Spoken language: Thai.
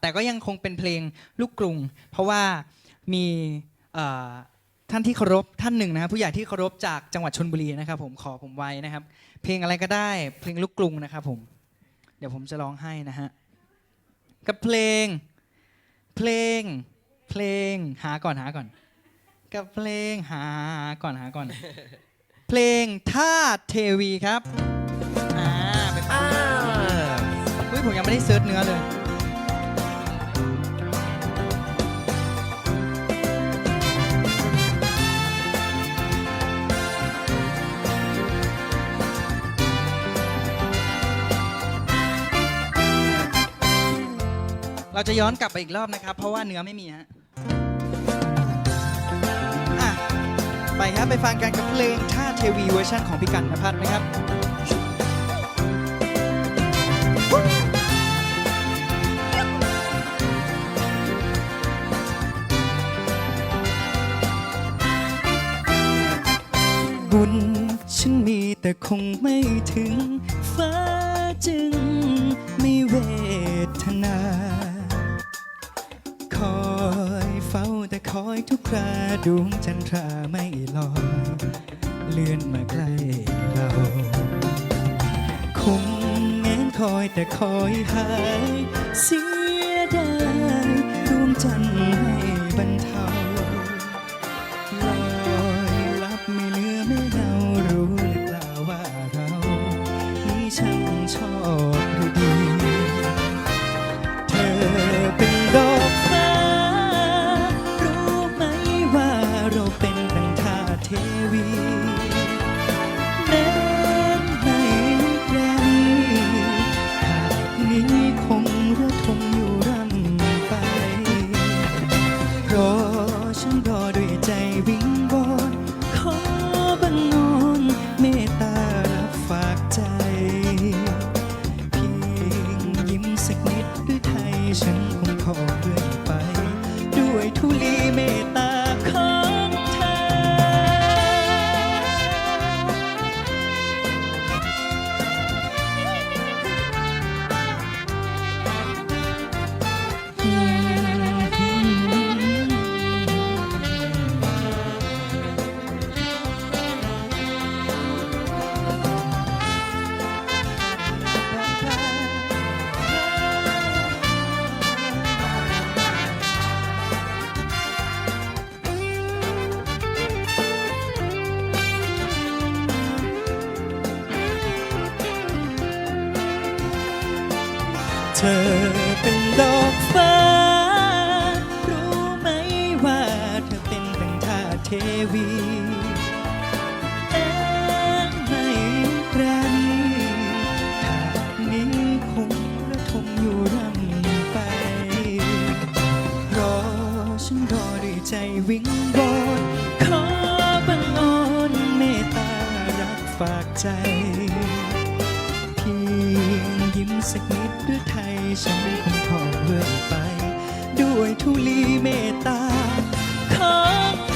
แต่ก็ยังคงเป็นเพลงลูกกรุง เพราะว่ามีเอ่อท่านที่เคารพท่านหนึ่งนะครับผู้ใหญ่ที่เคารพจากจังหวัดชนบุรีนะครับ ผมขอผมไว้นะครับ เพลงอะไรก็ได้เพลงลูกกรุงนะครับผมเดี๋ยวผมจะร้องให้นะฮะกับเพลง เพลง เพลงหาก่อนหาก่อน กับเพลงหาก่อนหาก่อน เพลงท่าเทวีครับอ่าไปฟังอ่าเฮ้ยผมยังไม่ได้เซิร์ชเนื้อเลย เราจะย้อนกลับไปอีกรอบนะครับ เพราะว่าเนื้อไม่มีฮะอะไปครับไปฟังกันกับเพลงท่าเทวีเวอร์ชันของพี่กันนภัทรนะครับบุญฉันมีแต่คงไม่ถึง ฟ้าจึงไม่เวท อยทุกคราดวงจันทราไม่ลอยเลื่อนมาใกล้เราคงแงนคอยแต่คอยหายสิ่ง ท่ ธอเป็นดอกฟ้า รู้ไหมว่าเธอเป็นดังท่าเทวีแอบไม่ปราณีถ้านี้คงระทมอยู่ร่ำไป รอฉันรอด้วยใจวิงวอนขอบังอ่อนเมตตารักฝากใจ เพียงยิ้มสักนิด ฉันคงทอเลื่อไป ด้วยทุลีเมตตาของ